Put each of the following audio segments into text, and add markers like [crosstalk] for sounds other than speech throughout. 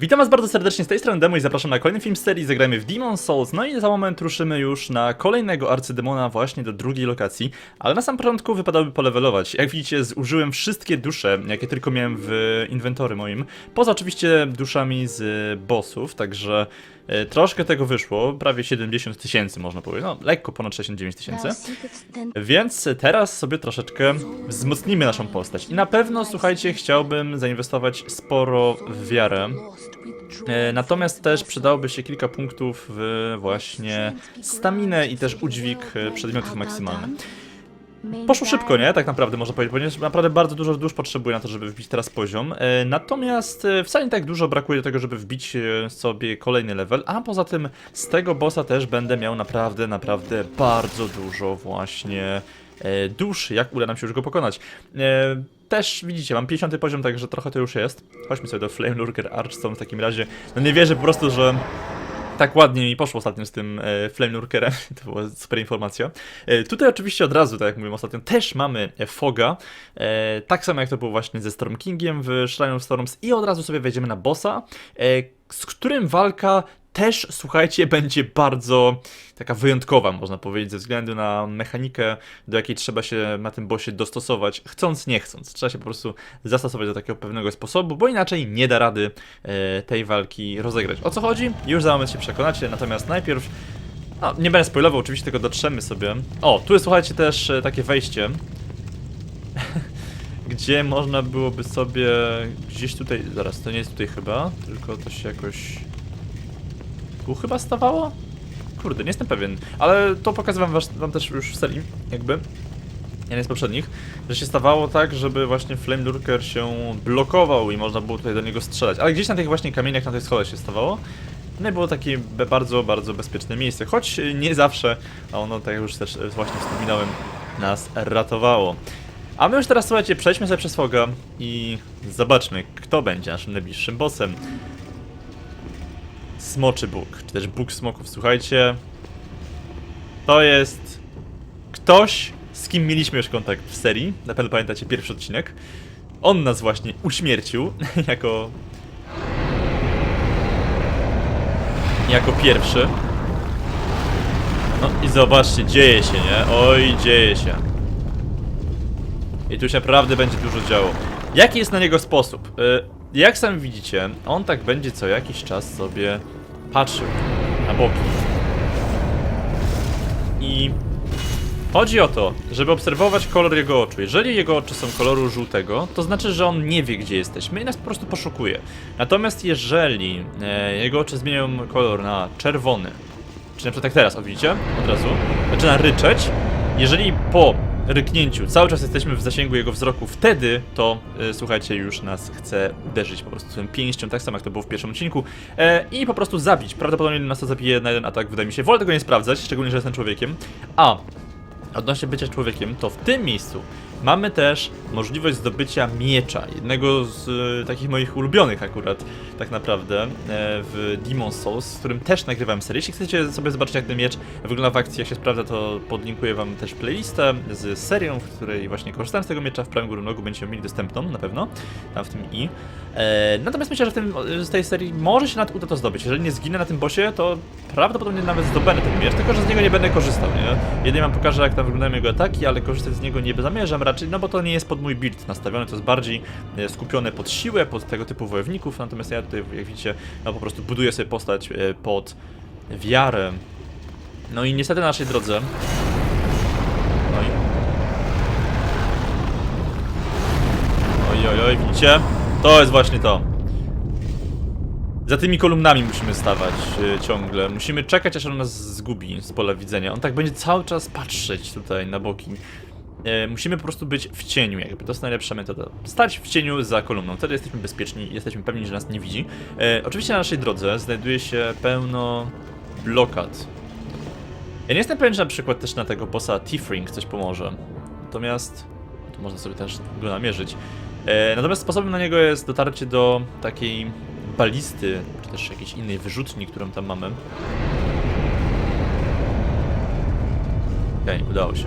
Witam was bardzo serdecznie z tej strony Demo i zapraszam na kolejny film z serii Zagrajmy w Demon Souls. No i za moment ruszymy już na kolejnego arcydemona właśnie do drugiej lokacji, ale na sam początku wypadałoby polewelować. Jak widzicie zużyłem wszystkie dusze, jakie tylko miałem w inwentory moim, poza oczywiście duszami z bossów, także troszkę tego wyszło, prawie 70 tysięcy można powiedzieć, no lekko ponad 69 tysięcy. Więc teraz sobie troszeczkę wzmocnimy naszą postać. I na pewno, słuchajcie, chciałbym zainwestować sporo w wiarę. E, Natomiast też przydałoby się kilka punktów w właśnie staminę i też udźwig e, przedmiotów maksymalny. Poszło szybko, nie? Tak naprawdę można powiedzieć, ponieważ naprawdę bardzo dużo dusz potrzebuję na to, żeby wbić teraz poziom. E, Natomiast e, wcale nie tak dużo brakuje do tego, żeby wbić e, sobie kolejny level, a poza tym z tego bossa też będę miał naprawdę, naprawdę bardzo dużo właśnie dusz, jak uda nam się już go pokonać. Też widzicie, mam 50 poziom, także trochę to już jest. Chodźmy sobie do Flame Lurker Archstone w takim razie. No nie wierzę po prostu, że tak ładnie mi poszło ostatnio z tym e, Flame Lurkerem, [laughs] to była super informacja. E, tutaj oczywiście od razu, tak jak mówiłem ostatnio, też mamy e, Foga, e, tak samo jak to było właśnie ze Storm Kingiem w Shrine of Storms i od razu sobie wejdziemy na bossa, e, z którym walka też, słuchajcie, [laughs] będzie bardzo taka wyjątkowa, można powiedzieć, ze względu na mechanikę, do jakiej trzeba się na tym bossie dostosować, chcąc, nie chcąc. Trzeba się po prostu zastosować do takiego pewnego sposobu, bo inaczej nie da rady e, tej walki rozegrać. O co chodzi? Już za moment się przekonacie, natomiast najpierw no, nie będę spoilował, oczywiście tylko dotrzemy sobie. O, tu jest, słuchajcie, też e, takie wejście, [laughs] gdzie można byłoby sobie gdzieś tutaj, zaraz, to nie jest tutaj chyba, tylko to się jakoś chyba stawało? Kurde, nie jestem pewien, ale to pokazywałem was, wam też już w serii, jakby, nie z poprzednich, że się stawało tak, żeby właśnie Flame Lurker się blokował i można było tutaj do niego strzelać, ale gdzieś na tych właśnie kamieniach, na tej schole się stawało. No i było takie bardzo, bardzo bezpieczne miejsce, choć nie zawsze, a ono, tak jak już też e, właśnie wspominałem, nas ratowało. A my już teraz, słuchajcie, przejdźmy sobie przez Foga i zobaczmy, kto będzie naszym najbliższym bossem. Smoczy Bóg, czy też Bóg Smoków, słuchajcie. To jest ktoś, z kim mieliśmy już kontakt w serii. Na pewno pamiętacie pierwszy odcinek. On nas właśnie uśmiercił [laughs] jako. Jako pierwszy. No i zobaczcie, dzieje się, nie? Oj, dzieje się. I tu się naprawdę będzie dużo działo. Jaki jest na niego sposób? Y, Jak sami widzicie, on tak będzie co jakiś czas sobie patrzył na boki. I chodzi o to, żeby obserwować kolor jego oczu. Jeżeli jego oczy są koloru żółtego, to znaczy, że on nie wie, gdzie jesteśmy i nas po prostu poszukuje. Natomiast jeżeli e, jego oczy zmieniają kolor na czerwony, czy na przykład tak teraz, o widzicie? Od razu. Zaczyna ryczeć. Jeżeli po ryknięciu cały czas jesteśmy w zasięgu jego wzroku, wtedy to, e, słuchajcie, już nas chce uderzyć po prostu swoją pięścią, tak samo jak to było w pierwszym odcinku, e, i po prostu zabić. Prawdopodobnie nas to zabije na jeden atak, wydaje mi się. Wolę tego nie sprawdzać, szczególnie, że jestem człowiekiem. A odnośnie bycia człowiekiem, to w tym miejscu mamy też możliwość zdobycia miecza, jednego z e, takich moich ulubionych akurat, tak naprawdę, e, w Demon Souls, z którym też nagrywałem serię. Jeśli chcecie sobie zobaczyć, jak ten miecz wygląda w akcji, jak się sprawdza, to podlinkuję wam też playlistę z serią, w której właśnie korzystałem z tego miecza w prawym górnym rogu, będziecie ją mieli dostępną, na pewno, tam w tym i. E, natomiast myślę, że w tym, z tej serii może się nawet uda to zdobyć. Jeżeli nie zginę na tym bosie, to prawdopodobnie nawet zdobędę ten miecz, tylko że z niego nie będę korzystał, nie? Jedynie wam pokażę, jak tam wyglądają jego ataki, ale korzystać z niego nie zamierzam raczej, no bo to nie jest pod mój build nastawione, to jest bardziej e, skupione pod siłę, pod tego typu wojowników, natomiast ja tutaj, jak widzicie, no po prostu buduję sobie postać e, pod wiarę. No i niestety na naszej drodze... Oj. Oj, oj, oj, widzicie? To jest właśnie to. Za tymi kolumnami musimy stawać y, ciągle. Musimy czekać, aż on nas zgubi z pola widzenia. On tak będzie cały czas patrzeć tutaj na boki. E, musimy po prostu być w cieniu, jakby to jest najlepsza metoda. Stać w cieniu za kolumną, wtedy jesteśmy bezpieczni jesteśmy pewni, że nas nie widzi. E, oczywiście na naszej drodze znajduje się pełno blokad. Ja nie jestem pewien, że na przykład też na tego bossa Tifring coś pomoże. Natomiast to można sobie też go namierzyć. E, natomiast sposobem na niego jest dotarcie do takiej balisty, czy też jakiejś innej wyrzutni, którą tam mamy. Okej, udało się.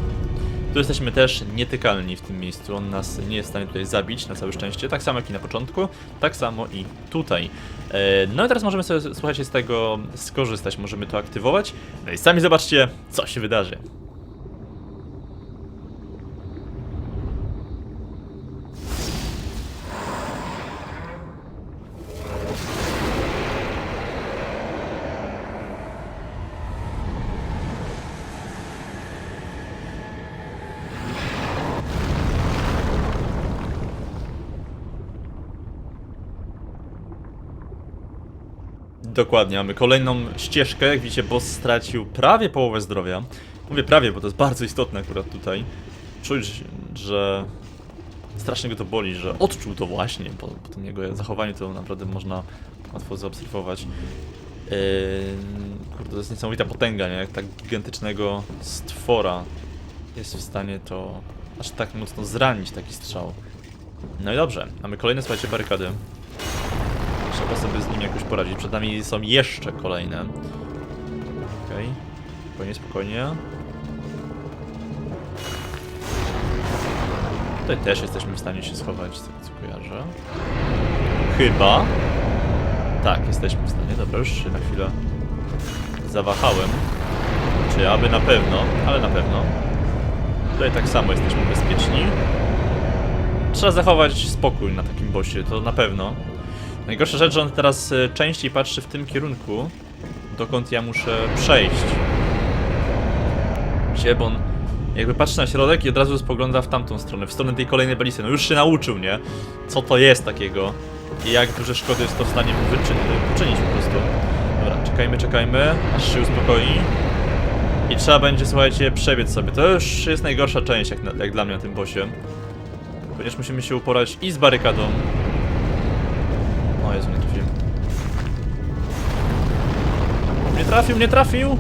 Tu jesteśmy też nietykalni w tym miejscu, on nas nie jest w stanie tutaj zabić, na całe szczęście, tak samo jak i na początku, tak samo i tutaj. E, No i teraz możemy sobie, słuchajcie, z tego skorzystać, możemy to aktywować, no i sami zobaczcie, co się wydarzy. Dokładnie, mamy kolejną ścieżkę. Jak widzicie, boss stracił prawie połowę zdrowia. Mówię prawie, bo to jest bardzo istotne akurat tutaj. Czuć, że strasznie go to boli, że odczuł to właśnie. Po, po tym jego zachowaniu to naprawdę można łatwo zaobserwować. Yy, kurde, to jest niesamowita potęga, nie? Jak tak gigantycznego stwora jest w stanie to aż tak mocno zranić taki strzał. No i dobrze, mamy kolejne, słuchajcie, barykady. Trzeba sobie z nim jakoś poradzić. Przed nami są jeszcze kolejne. Okej. Spokojnie, spokojnie. Tutaj też jesteśmy w stanie się schować, z tego co kojarzę. Chyba. Tak, jesteśmy w stanie. Dobra, już się na chwilę zawahałem. Czy aby na pewno, ale na pewno. Tutaj tak samo jesteśmy bezpieczni. Trzeba zachować spokój na takim bosie, to na pewno. Najgorsza rzecz, że on teraz e, częściej patrzy w tym kierunku, dokąd ja muszę przejść. Gdzie, bo on jakby patrzy na środek i od razu spogląda w tamtą stronę, w stronę tej kolejnej balisty. No już się nauczył, nie? Co to jest takiego i jak duże szkody jest to w stanie mu wyczy wyczynić po prostu. Dobra, czekajmy, czekajmy, aż się uspokoi. I trzeba będzie, słuchajcie, przebiec sobie. To już jest najgorsza część, jak, na, jak dla mnie na tym bosie. Ponieważ musimy się uporać i z barykadą, trafił, nie trafił!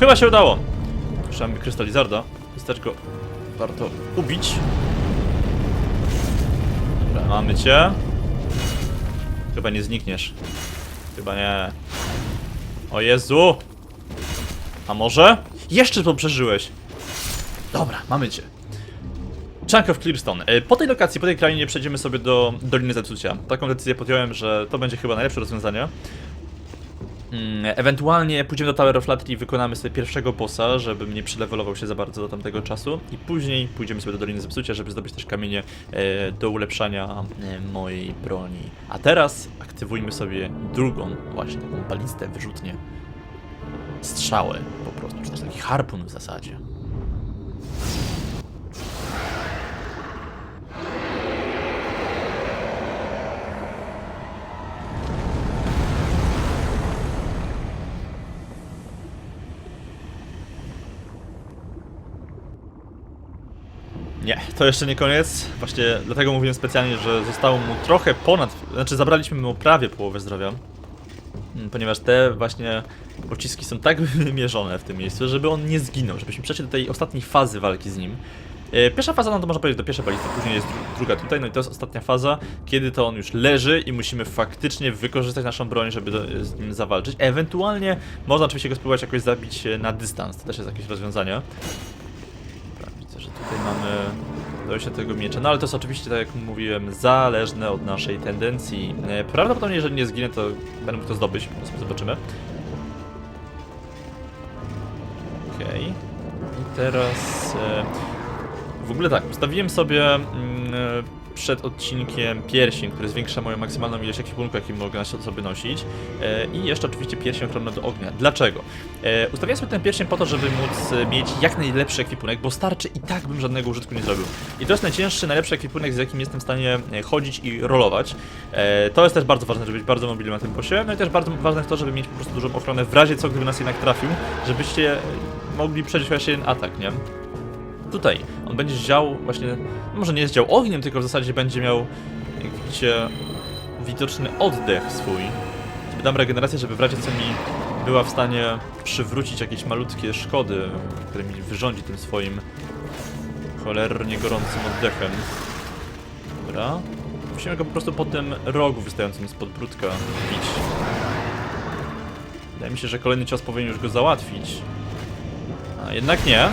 Chyba się udało. Mi krystalizarda. Wystarczy go warto ubić. Dobra, mamy cię. Chyba nie znikniesz. Chyba nie. O Jezu! A może? Jeszcze to przeżyłeś. Dobra, mamy cię. Chunk of Clearstone. E, Po tej lokacji, po tej krainie przejdziemy sobie do Doliny Zepsucia. Taką decyzję podjąłem, że to będzie chyba najlepsze rozwiązanie. Mm, Ewentualnie pójdziemy do Tower of Latry i wykonamy sobie pierwszego bossa, żebym nie przylewelował się za bardzo do tamtego czasu. I później pójdziemy sobie do Doliny Zepsucia, żeby zdobyć też kamienie e, do ulepszania e, mojej broni. A teraz aktywujmy sobie drugą, właśnie taką balistę, wyrzutnię. Strzałę po prostu, czy też taki harpun w zasadzie. Nie, to jeszcze nie koniec. Właśnie dlatego mówiłem specjalnie, że zostało mu trochę ponad. Znaczy, zabraliśmy mu prawie połowę zdrowia. Mm, Ponieważ te właśnie pociski są tak [laughs] wymierzone w tym miejscu, żeby on nie zginął, żebyśmy przeszli do tej ostatniej fazy walki z nim. E, Pierwsza faza, no to można powiedzieć do pierwszej balisty, później jest dru- druga tutaj, no i to jest ostatnia faza, kiedy to on już leży i musimy faktycznie wykorzystać naszą broń, żeby do, z nim zawalczyć. Ewentualnie można oczywiście go spróbować jakoś zabić e, na dystans, to też jest jakieś rozwiązanie. Dobra, widzę, że tutaj mamy do tego miecza, no ale to jest oczywiście, tak jak mówiłem, zależne od naszej tendencji. E, Prawdopodobnie, jeżeli nie zginę, to będę mógł to zdobyć, zobaczymy. Okej. I teraz... E, w ogóle tak, ustawiłem sobie mm, e, przed odcinkiem pierścień, który zwiększa moją maksymalną ilość ekwipunku, jaki mogę na sobie nosić. E, I jeszcze oczywiście pierścień ochronny do ognia. Dlaczego? E, sobie ten pierścień po to, żeby móc e, mieć jak najlepszy ekwipunek, bo starczy i tak bym żadnego użytku nie zrobił. I to jest najcięższy, najlepszy ekwipunek, z jakim jestem w stanie e, chodzić i rolować. E, to jest też bardzo ważne, żeby być bardzo mobilnym na tym bosie. No i też bardzo ważne jest to, żeby mieć po prostu dużą ochronę w razie co, gdyby nas jednak trafił, żebyście mogli przeżyć właśnie jeden atak, nie? Tutaj on będzie działał właśnie, no może nie jest dział ogniem, tylko w zasadzie będzie miał, jak widzicie, widoczny oddech swój. Dam regenerację, żeby w razie co mi była w stanie przywrócić jakieś malutkie szkody, które mi wyrządzi tym swoim cholernie gorącym oddechem. Dobra. Musimy go po prostu po tym rogu wystającym z podbródka bić. Wydaje mi się, że kolejny cios powinien już go załatwić. A jednak nie.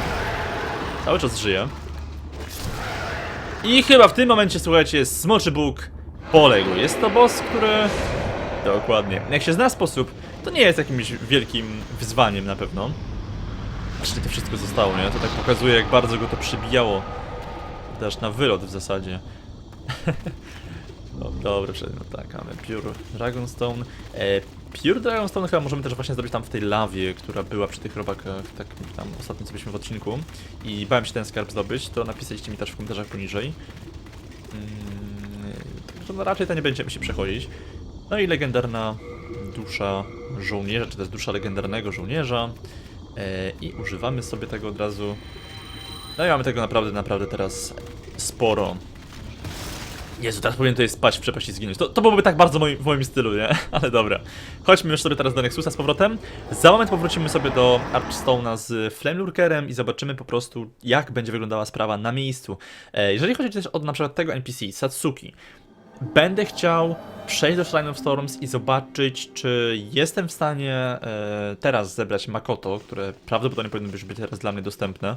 Cały czas żyje. I chyba w tym momencie, słuchajcie, Smoczy Bóg poległ. Jest to boss, który... Dokładnie. Jak się zna sposób, to nie jest jakimś wielkim wyzwaniem na pewno. Czyli to wszystko zostało, nie? To tak pokazuje, jak bardzo go to przybijało. Też na wylot w zasadzie. [laughs] No, dobra, przedmiot, tak, mamy Pure Dragonstone. E, Pure Dragonstone chyba możemy też właśnie zrobić tam w tej lawie, która była przy tych robakach, tak tam ostatnio co byliśmy w odcinku. I bałem się ten skarb zdobyć, to napisaliście mi też w komentarzach poniżej. Mm, no raczej to nie będziemy się przechodzić. No i legendarna dusza żołnierza, czy jest dusza legendarnego żołnierza. E, I używamy sobie tego od razu. No i mamy tego naprawdę, naprawdę teraz sporo. Jezu, teraz powinien tutaj spać w przepaści zginąć. To, to byłoby tak bardzo moi, w moim stylu, nie? [laughs] Ale dobra. Chodźmy już sobie teraz do Nexusa z powrotem. Za moment powrócimy sobie do Archstone'a z Flame Lurkerem i zobaczymy po prostu, jak będzie wyglądała sprawa na miejscu. E, jeżeli chodzi też o na przykład tego NPC, Satsuki, Będę chciał przejść do Shrine of Storms i zobaczyć, czy jestem w stanie e, teraz zebrać Makoto, które prawdopodobnie powinno być być teraz dla mnie dostępne e,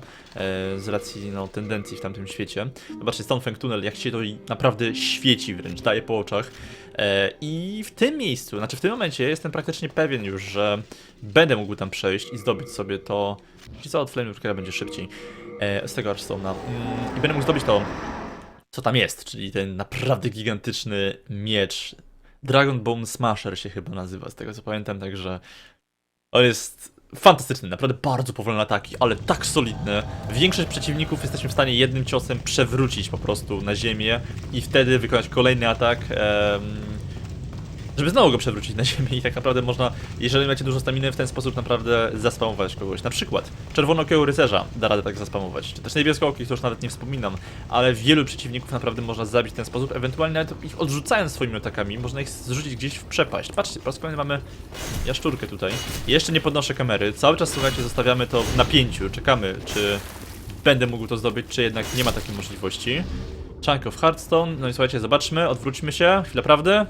z racji no, tendencji w tamtym świecie. Zobaczcie, Stonefang Tunnel, jak się to naprawdę świeci wręcz, daje po oczach. E, I w tym miejscu, znaczy w tym momencie jestem praktycznie pewien już, że będę mógł tam przejść i zdobyć sobie to, czy co od Flame będzie szybciej, e, z tego Archstone'a. Mm, I będę mógł zdobyć to co tam jest, czyli ten naprawdę gigantyczny miecz. Dragon Bone Smasher się chyba nazywa, z tego co pamiętam, także on jest fantastyczny, naprawdę bardzo powolne ataki, ale tak solidne. Większość przeciwników jesteśmy w stanie jednym ciosem przewrócić po prostu na ziemię i wtedy wykonać kolejny atak. em, żeby znowu go przewrócić na ziemię i tak naprawdę można, jeżeli macie dużo staminy, w ten sposób naprawdę zaspamować kogoś. Na przykład czerwonokieł rycerza da radę tak zaspamować, czy też niebieskooki, to już nawet nie wspominam, ale wielu przeciwników naprawdę można zabić w ten sposób, ewentualnie nawet ich odrzucając swoimi atakami, można ich zrzucić gdzieś w przepaść. Patrzcie, po raz kolejny mamy jaszczurkę tutaj. Jeszcze nie podnoszę kamery, cały czas słuchajcie, zostawiamy to w napięciu, czekamy, czy będę mógł to zdobyć, czy jednak nie ma takiej możliwości. Chunk of Hearthstone, no i słuchajcie, zobaczmy, odwróćmy się, chwilę prawdy.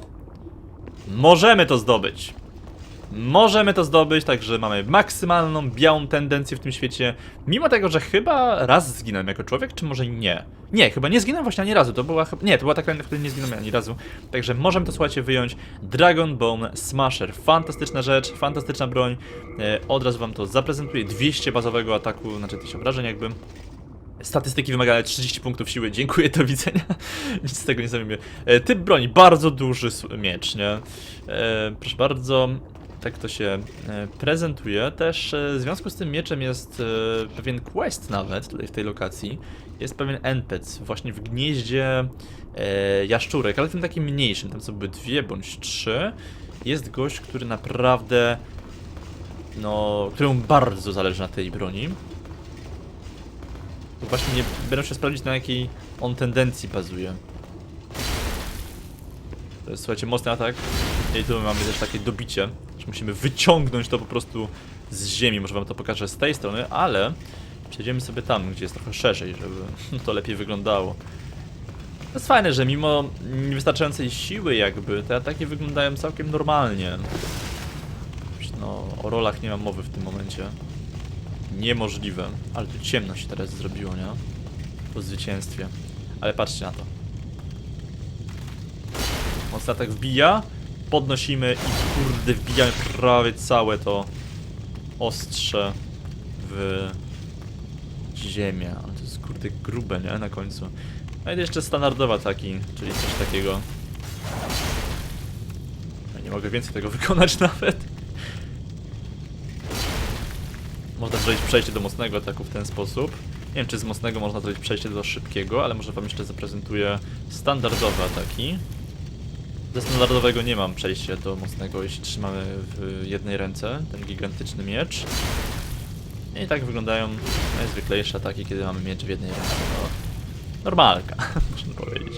Możemy to zdobyć. Możemy to zdobyć, także mamy maksymalną białą tendencję w tym świecie. Mimo tego, że chyba raz zginąłem jako człowiek, czy może nie? Nie, chyba nie zginąłem właśnie ani razu. To była. Nie, to była taka, w której nie zginąłem ani razu. Także możemy to słuchajcie wyjąć. Dragon Bone Smasher. Fantastyczna rzecz, fantastyczna broń. E, od razu wam to zaprezentuję. 200 bazowego ataku, znaczy 1000 obrażeń jakby. Statystyki wymagane 30 punktów siły, dziękuję, do widzenia. [laughs] Nic z tego nie zajmuję. E, typ broni, bardzo duży miecz, nie? E, proszę bardzo, tak to się e, prezentuje. Też e, w związku z tym mieczem jest e, pewien quest nawet tutaj w tej lokacji. Jest pewien NPC właśnie w gnieździe e, jaszczurek, ale tym takim mniejszym, tam co były dwie bądź trzy. Jest gość, który naprawdę, no, któremu bardzo zależy na tej broni. Właśnie nie będę się sprawdzić na jakiej on tendencji bazuje. To jest słuchajcie mocny atak. I tu mamy też takie dobicie, że musimy wyciągnąć to po prostu z ziemi. Może wam to pokażę z tej strony, ale przejdziemy sobie tam, gdzie jest trochę szerzej, żeby [laughs] to lepiej wyglądało. To jest fajne, że mimo niewystarczającej siły jakby, te ataki wyglądają całkiem normalnie. No, o rolach nie mam mowy w tym momencie. Niemożliwe. Ale tu ciemno się teraz zrobiło, nie? Po zwycięstwie. Ale patrzcie na to. Mocno tak wbija. Podnosimy i kurde wbijamy prawie całe to ostrze w ziemię. Ale to jest kurde grube, nie? Na końcu. No i jeszcze standardowe ataki, czyli coś takiego. Ja nie mogę więcej tego wykonać [laughs] nawet. Można zrobić przejście do mocnego ataku w ten sposób. Nie wiem, czy z mocnego można zrobić przejście do szybkiego, ale może wam jeszcze zaprezentuję standardowe ataki. Ze standardowego nie mam przejścia do mocnego, jeśli trzymamy w jednej ręce ten gigantyczny miecz. I tak wyglądają najzwyklejsze ataki, kiedy mamy miecz w jednej ręce. No, normalka, [laughs] można powiedzieć.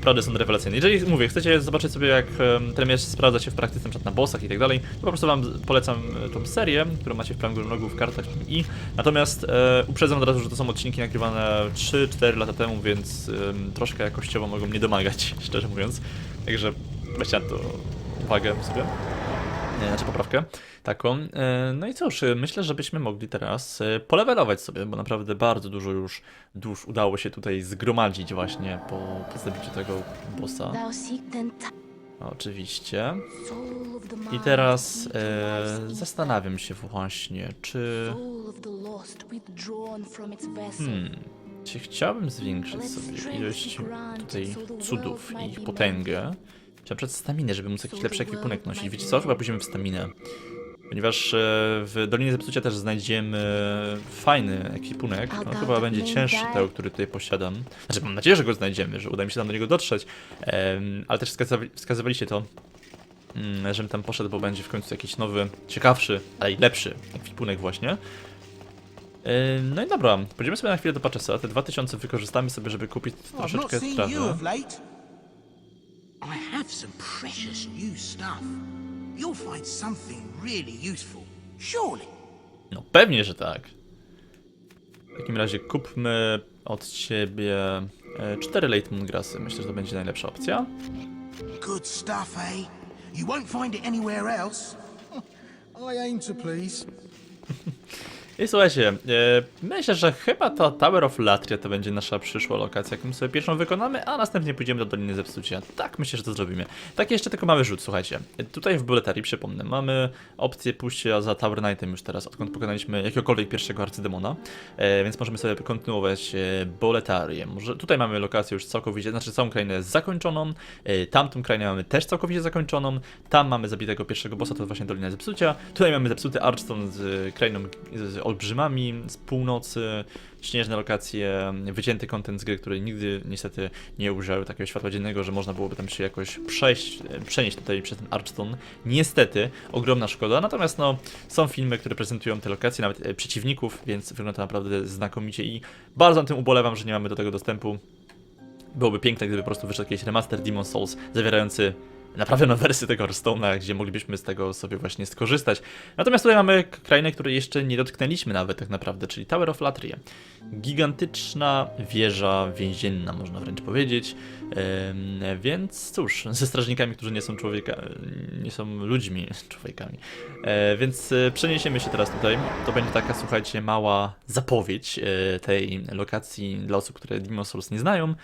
Naprawdę są rewelacyjne. Jeżeli mówię, chcecie zobaczyć sobie jak ten miecz sprawdza się w praktyce, przykład na bossach i tak dalej, to po prostu wam polecam e, tą serię, którą macie w prawym górnym rogu w kartach i. Natomiast e, uprzedzam od razu, że to są odcinki nagrywane 3-4 lata temu, więc em, troszkę jakościowo mogą mnie domagać, [laughs] szczerze mówiąc. Także weźcie na to uwagę sobie. E, znaczy poprawkę taką. E, No i cóż, e, myślę, że byśmy mogli teraz polewelować sobie, bo naprawdę bardzo dużo już dusz udało się tutaj zgromadzić właśnie po, po zabiciu tego bossa. Oczywiście. I teraz e, zastanawiam się właśnie, czy... Hmm, czy chciałbym zwiększyć sobie ilość tutaj cudów i ich potęgę. Na przykład staminę, żeby móc jakiś lepszy ekwipunek nosić. Wiecie co? Chyba pójdziemy w staminę. Ponieważ e, w Dolinie Zepsucia też znajdziemy fajny ekwipunek. No chyba będzie cięższy tego, który tutaj posiadam. Znaczy mam nadzieję, że go znajdziemy, że uda mi się tam do niego dotrzeć. Ale też wskazywa- wskazywaliście to, mm, żebym tam poszedł, bo będzie w końcu jakiś nowy, ciekawszy, ale i lepszy ekwipunek właśnie. No i dobra, pójdziemy sobie na chwilę do Patchesa. Te 2000 wykorzystamy sobie, żeby kupić not troszeczkę trawy. Late. Have some precious new stuff. You'll find something really useful. Surely. No pewnie, że tak. W takim razie kupmy od ciebie 4 Leitmungrasy. Myślę, że to będzie najlepsza opcja. Good stuff, eh? You won't find it anywhere else. [laughs] I aim to please. [laughs] I słuchajcie, e, myślę, że chyba ta Tower of Latria to będzie nasza przyszła lokacja, jaką sobie pierwszą wykonamy, a następnie pójdziemy do Doliny Zepsucia. Tak, myślę, że to zrobimy. Tak, jeszcze tylko mały rzut, słuchajcie. Tutaj w Buletarii, przypomnę, mamy opcję pójścia za Tower Knightem już teraz, odkąd pokonaliśmy jakiegokolwiek pierwszego arcydemona, e, więc możemy sobie kontynuować e, Boletarię. Może tutaj mamy lokację już całkowicie, znaczy całą krainę zakończoną, e, tamtą krainę mamy też całkowicie zakończoną, tam mamy zabitego pierwszego bossa, to właśnie Dolina Zepsucia, tutaj mamy zepsuty Archstone z e, krainą z olbrzymami z północy, śnieżne lokacje, wycięty kontent z gry, który nigdy niestety nie ujrzał takiego światła dziennego, że można byłoby tam się jakoś przejść, przenieść tutaj przez ten Archstone. Niestety, ogromna szkoda, natomiast no, są filmy, które prezentują te lokacje, nawet e, przeciwników, więc wygląda to naprawdę znakomicie i bardzo na tym ubolewam, że nie mamy do tego dostępu. Byłoby piękne, gdyby po prostu wyszedł jakiś remaster Demon Souls zawierający naprawioną wersję tego Hearthstone'a, gdzie moglibyśmy z tego sobie właśnie skorzystać. Natomiast tutaj mamy krainę, której jeszcze nie dotknęliśmy nawet tak naprawdę, czyli Tower of Latria. Gigantyczna wieża więzienna, można wręcz powiedzieć. Więc cóż, ze strażnikami, którzy nie są człowieka, nie są ludźmi, [laughs] człowiekami. E, więc e, przeniesiemy się teraz tutaj. To będzie taka, słuchajcie, mała zapowiedź e, tej lokacji dla osób, które Demon Souls nie znają.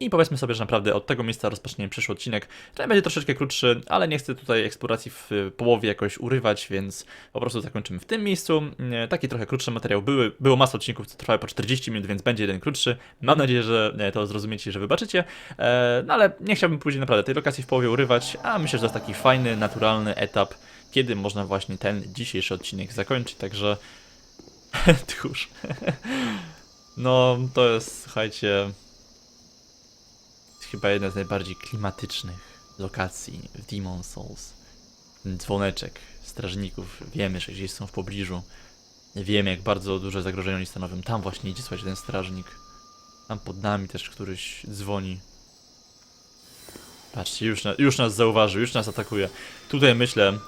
I powiedzmy sobie, że naprawdę od tego miejsca rozpoczniemy przyszły odcinek. Ten będzie troszeczkę krótszy, ale nie chcę tutaj eksploracji w połowie jakoś urywać, więc po prostu zakończymy w tym miejscu. Taki trochę krótszy materiał były, było masa odcinków, co trwały po 40 minut, więc będzie jeden krótszy. Mam nadzieję, że to zrozumiecie, że wybaczycie. E, No ale nie chciałbym później naprawdę tej lokacji w połowie urywać, a myślę, że to jest taki fajny, naturalny etap, kiedy można właśnie ten dzisiejszy odcinek zakończyć, także [laughs] tchórz. [laughs] No, to jest, słuchajcie, chyba jedna z najbardziej klimatycznych lokacji w Demon Souls. Dzwoneczek strażników, wiemy, że gdzieś są w pobliżu. Wiemy, jak bardzo duże zagrożenie oni stanowią. Tam właśnie idzie, słuchajcie, ten strażnik. Tam pod nami też któryś dzwoni. Patrzcie, już, na, już nas zauważył, już nas atakuje. Tutaj myślę,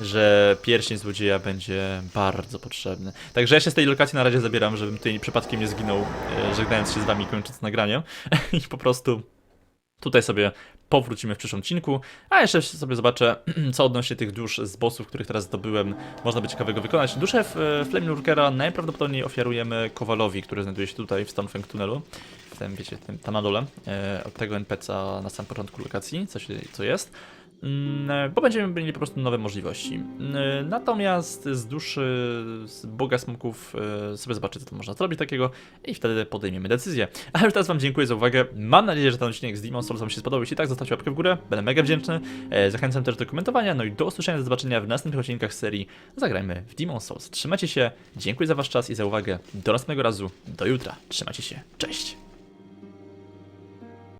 że pierścień złodzieja będzie bardzo potrzebny. Także ja się z tej lokacji na razie zabieram, żebym tutaj przypadkiem nie zginął, e, żegnając się z wami, kończąc nagranie. [laughs] I po prostu tutaj sobie powrócimy w przyszłym odcinku, a jeszcze sobie zobaczę, [clears throat] co odnośnie tych dusz z bossów, których teraz zdobyłem, można by ciekawego wykonać. Duszę Flame Lurkera najprawdopodobniej ofiarujemy Kowalowi, który znajduje się tutaj w Stonefang Tunelu, w tym, wiecie, tam na dole, e, od tego NPC'a na samym początku lokacji, co, się, co jest. Mm, e, Bo będziemy mieli po prostu nowe możliwości. Mm, Natomiast z duszy, z Boga Smoków e, sobie zobaczę, co można zrobić takiego i wtedy podejmiemy decyzję. A już teraz Wam dziękuję za uwagę. Mam nadzieję, że ten odcinek z Demon Souls Wam się spodobał. Jeśli tak, zostawcie łapkę w górę. Będę mega wdzięczny. E, Zachęcam też do komentowania. No i do usłyszenia, do zobaczenia w następnych odcinkach serii Zagrajmy w Demon Souls. Trzymajcie się. Dziękuję za Wasz czas i za uwagę. Do następnego razu. Do jutra. Trzymajcie się. Cześć.